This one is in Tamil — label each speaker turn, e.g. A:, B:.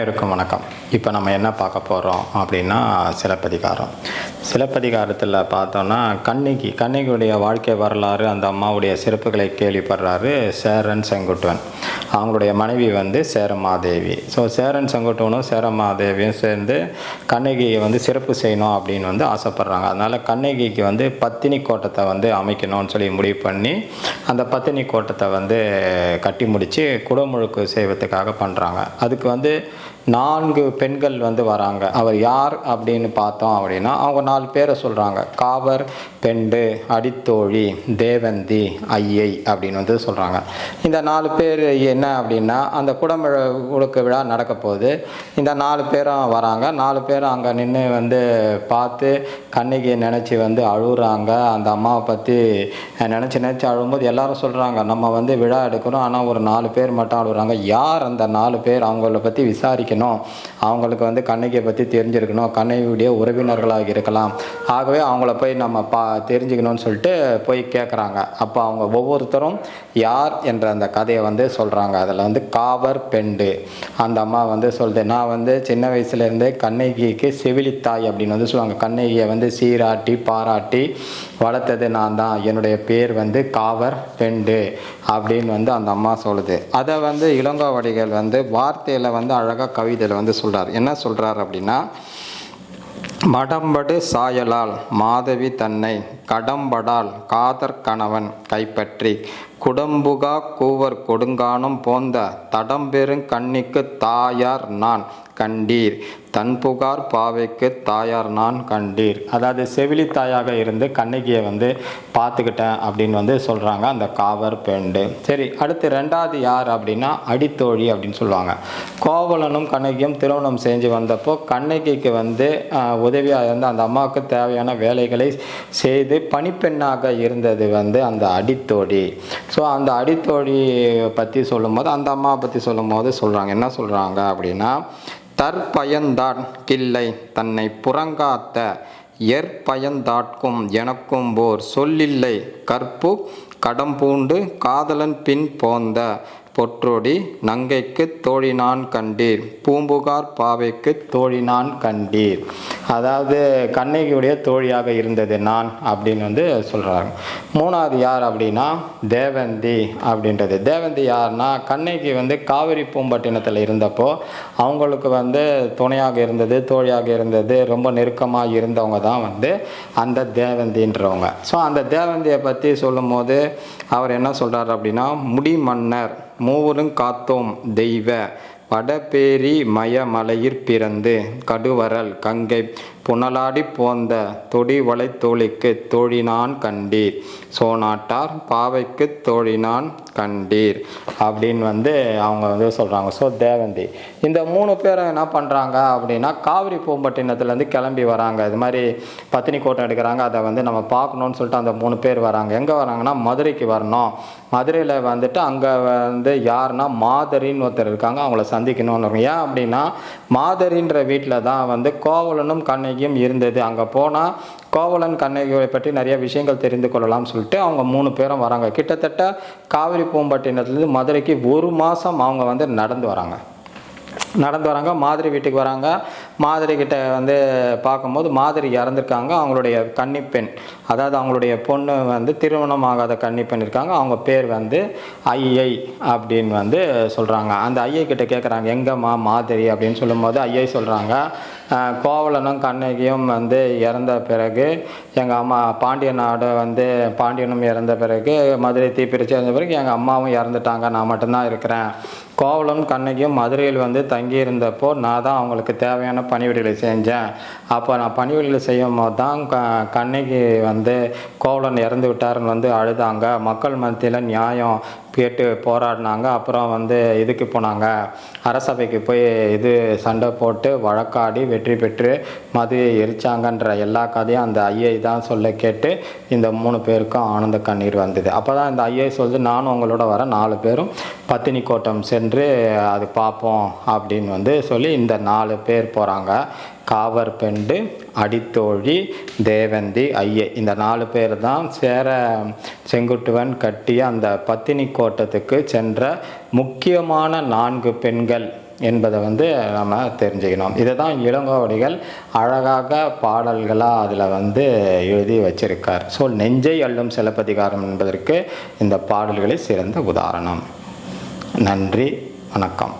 A: இருக்கும் வணக்கம். இப்போ நம்ம என்ன பார்க்க போகிறோம் அப்படின்னா சிலப்பதிகாரம். சிலப்பதிகாரத்தில் பார்த்தோன்னா கண்ணகி கண்ணகியுடைய வாழ்க்கை வரலாறு அந்த அம்மாவுடைய சிறப்புகளை கேள்விப்படுறாரு சேரன் செங்குட்டுவன். அவங்களுடைய மனைவி வந்து சேரமாதேவி. ஸோ சேரன் செங்குட்டுவனும் சேரமாதேவியும் சேர்ந்து கண்ணகியை வந்து சிறப்பு செய்யணும் அப்படின்னு வந்து ஆசைப்பட்றாங்க. அதனால் கண்ணகிக்கு வந்து பத்தினி கோட்டத்தை வந்து அமைக்கணும்னு சொல்லி முடிவு பண்ணி அந்த பத்தினி கோட்டத்தை வந்து கட்டி முடித்து குடமுழுக்கு செய்வதற்காக பண்ணுறாங்க அதுக்கு வந்து நான்கு பெண்கள் வந்து வராங்க. அவர் யார் அப்படின்னு பார்த்தோம் அப்படின்னா அவங்க நாலு பேரை சொல்கிறாங்க காவர் பெண்டு அடித்தோழி தேவந்தி ஐயை அப்படின்னு வந்து சொல்கிறாங்க இந்த நாலு பேர் என்ன அப்படின்னா அந்த குடமிழ உழுக்கு விழா நடக்க போகுது. இந்த நாலு பேரும் வராங்க. நாலு பேரும் அங்கே நின்று வந்து பார்த்து கண்ணகி நினச்சி வந்து அழுகுறாங்க. அந்த அம்மாவை பற்றி நினச்சி நினச்சி அழும்போது எல்லாரும் சொல்கிறாங்க நம்ம வந்து விழா எடுக்கிறோம் ஆனால் ஒரு நாலு பேர் மட்டும் அழுகுறாங்க. யார் அந்த நாலு பேர் அவங்கள பற்றி விசாரிக்க வைக்கணும் அவங்களுக்கு வந்து கண்ணகியை பற்றி தெரிஞ்சிருக்கணும். கண்ணகியுடைய உறவினர்களாக இருக்கலாம். ஆகவே அவங்கள போய் நம்ம பா தெரிஞ்சுக்கணும்னு சொல்லிட்டு போய் கேட்குறாங்க அப்போ அவங்க ஒவ்வொருத்தரும் யார் என்ற அந்த கதையை வந்து சொல்கிறாங்க அதில் வந்து காவர் பெண்டு. அந்த அம்மா வந்து சொல்லுது நான் வந்து சின்ன வயசுலேருந்தே கண்ணகிக்கு செவிலித்தாய் அப்படின்னு வந்து சொல்லுவாங்க. கண்ணகியை வந்து சீராட்டி பாராட்டி வளர்த்தது நான் தான். என்னுடைய பேர் வந்து காவர் பெண்டு அப்படின்னு வந்து அந்த அம்மா சொல்லுது. அதை வந்து இளங்கோவடிகள் வந்து வார்த்தையில் வந்து அழகாக கவிதையில் வந்து சொல்கிறார் என்ன சொல்கிறார் அப்படின்னா மடம்படு சாயலால் மாதவி தன்னை கடம்படால் காதற் கணவன் கைப்பற்றி குடம்புகா கூவர் கொடுங்கானம் போந்த தடம்பெருங் கண்ணிக்கு தாயார் நான் கண்டீர். தன் புகார் பாவைக்கு தாயார் நான் கண்டீர். அதாவது செவிலி தாயாக இருந்து கண்ணகியை வந்து பார்த்துக்கிட்டேன் அப்படின்னு வந்து சொல்கிறாங்க அந்த காவர் பெண்டு. சரி அடுத்து ரெண்டாவது யார் அப்படின்னா அடித்தோழி அப்படின்னு சொல்லுவாங்க. கோவலனும் கண்ணகியும் திருமணம் செஞ்சு வந்தப்போ கண்ணகிக்கு வந்து உதவியாக இருந்து அந்த அம்மாவுக்கு தேவையான வேலைகளை செய்து பணிப்பெண்ணாக இருந்தது வந்து அந்த அடித்தோழி. ஸோ அந்த அடித்தோழி பற்றி சொல்லும்போது அந்த அம்மாவை பற்றி சொல்லும்போது சொல்கிறாங்க என்ன சொல்கிறாங்க அப்படின்னா தற்பயந்தான் கிள்ளை தன்னை புறங்காத்த எற்பயந்தாட்கும் எனக்கும் போர் சொல்லில்லை. கற்பு கடம்பூண்டு காதலன் பின் போந்த பொற்றொடி நங்கைக்கு தோழினான் கண்டீர். பூம்புகார் பாவைக்கு தோழினான் கண்டீர். அதாவது கண்ணகியுடைய தோழியாக இருந்தது நான் அப்படின்னு வந்து சொல்கிறாங்க மூணாவது யார் அப்படின்னா தேவந்தி அப்படின்றது. தேவந்தி யார்னா கண்ணகி வந்து காவிரி பூம்பட்டினத்தில் இருந்தப்போ அவங்களுக்கு வந்து துணையாக இருந்தது தோழியாக இருந்தது ரொம்ப நெருக்கமாக இருந்தவங்க தான் வந்து அந்த தேவந்தின்றவங்க. ஸோ அந்த தேவந்தியை பற்றி சொல்லும்போது அவர் என்ன சொல்கிறார் அப்படின்னா முடிமன்னர். மூவரும் காத்தோம் தெய்வ. வடபேரி மயமலையிற் பிறந்து. கடுவரல் கங்கை. புனலாடி போந்த தொடி வளைத்தோழிக்கு தோழினான் கண்டீர். சோனாட்டார் பாவைக்கு தோழினான் கண்டீர். அப்படின்னு வந்து அவங்க வந்து சொல்கிறாங்க ஸோ தேவந்தி இந்த மூணு பேரும் என்ன பண்ணுறாங்க அப்படின்னா காவிரி பூம்பட்டினத்துலேருந்து கிளம்பி வராங்க. இது மாதிரி பத்தினி கோட்டம் எடுக்கிறாங்க. அதை வந்து நம்ம பார்க்கணுன்னு சொல்லிட்டு அந்த மூணு பேர் வராங்க. எங்கே வராங்கன்னா மதுரைக்கு வரணும். மதுரையில் வந்துட்டு அங்கே வந்து யாருன்னா மாதரின்னு ஒருத்தர் இருக்காங்க. அவங்கள சந்திக்கணும்னு ஏன் அப்படின்னா மாதரின்ற வீட்டில் தான் வந்து கோவலனும் கண்ணை கண்ணகியும் இருந்தது. அங்கே போனால் கோவலன் கண்ணகியை பற்றி நிறைய விஷயங்கள் தெரிந்து கொள்ளலாம்னு சொல்லிட்டு அவங்க மூணு பேரும் வராங்க. கிட்டத்தட்ட காவிரி பூம்பட்டினத்துலேருந்து மதுரைக்கு ஒரு மாதம் அவங்க வந்து நடந்து வராங்க. நடந்து வராங்க. மாதிரி வீட்டுக்கு வராங்க. மாதிரி கிட்ட வந்து பார்க்கும்போது மாதிரி இறந்துருக்காங்க. அவங்களுடைய கன்னிப்பெண் அதாவது அவங்களுடைய பொண்ணு வந்து திருமணம் ஆகாத கன்னிப்பெண் இருக்காங்க. அவங்க பேர் வந்து ஐயை அப்படின்னு வந்து சொல்கிறாங்க அந்த ஐயை கிட்ட கேட்குறாங்க எங்கம்மா மாதிரி அப்படின்னு சொல்லும்போது ஐயை சொல்கிறாங்க கோவலனும் கண்ணகியும் வந்து இறந்த பிறகு எங்கள் அம்மா பாண்டிய நாடு வந்து பாண்டியனும் இறந்த பிறகு மதுரை தீப்பிரிச்சு இறந்த பிறகு எங்கள் அம்மாவும் இறந்துட்டாங்க. நான் மட்டும்தான் இருக்கிறேன். கோவலனும் கண்ணகியும் மதுரையில் வந்து தங்கியிருந்தப்போ நான் தான் அவங்களுக்கு தேவையான பணிவிடைகளை செஞ்சேன். அப்போ நான் பணிவிடைகளை செய்யும் போது தான் க கண்ணகி வந்து கோவலன் இறந்து விட்டாருன்னு வந்து அழுதாங்க. மக்கள் மத்தியில் நியாயம். கேட்டு போராடினாங்க. அப்புறம் வந்து இதுக்கு போனாங்க. அரசபைக்கு போய் இது சண்டை போட்டு வழக்காடி வெற்றி பெற்று மதுவை எரிச்சாங்கன்ற எல்லா கதையும் அந்த ஐயை தான் சொல்ல கேட்டு இந்த மூணு பேருக்கும் ஆனந்த கண்ணீர் வந்தது. அப்போ தான் இந்த ஐயை சொல்லி நானும் உங்களோட வர நாலு பேரும் பத்தினி கோட்டம் சென்று அது பார்ப்போம். அப்படின்னு வந்து சொல்லி இந்த நாலு பேர் போகிறாங்க காவர் பெண்டு அடித்தோழி தேவந்தி ஐயை இந்த நாலு பேர் தான் சேர செங்குட்டுவன் கட்டிய அந்த பத்தினி கோட்டத்துக்கு சென்ற முக்கியமான நான்கு பெண்கள் என்பதை வந்து நம்ம தெரிஞ்சுக்கணும். இதை தான் இளங்கோவடிகள் அழகாக பாடல்களாக அதில் வந்து எழுதி வச்சிருக்கார். ஸோ நெஞ்சை அள்ளும் சிலப்பதிகாரம் என்பதற்கு இந்த பாடல்களை சிறந்த உதாரணம். நன்றி வணக்கம்.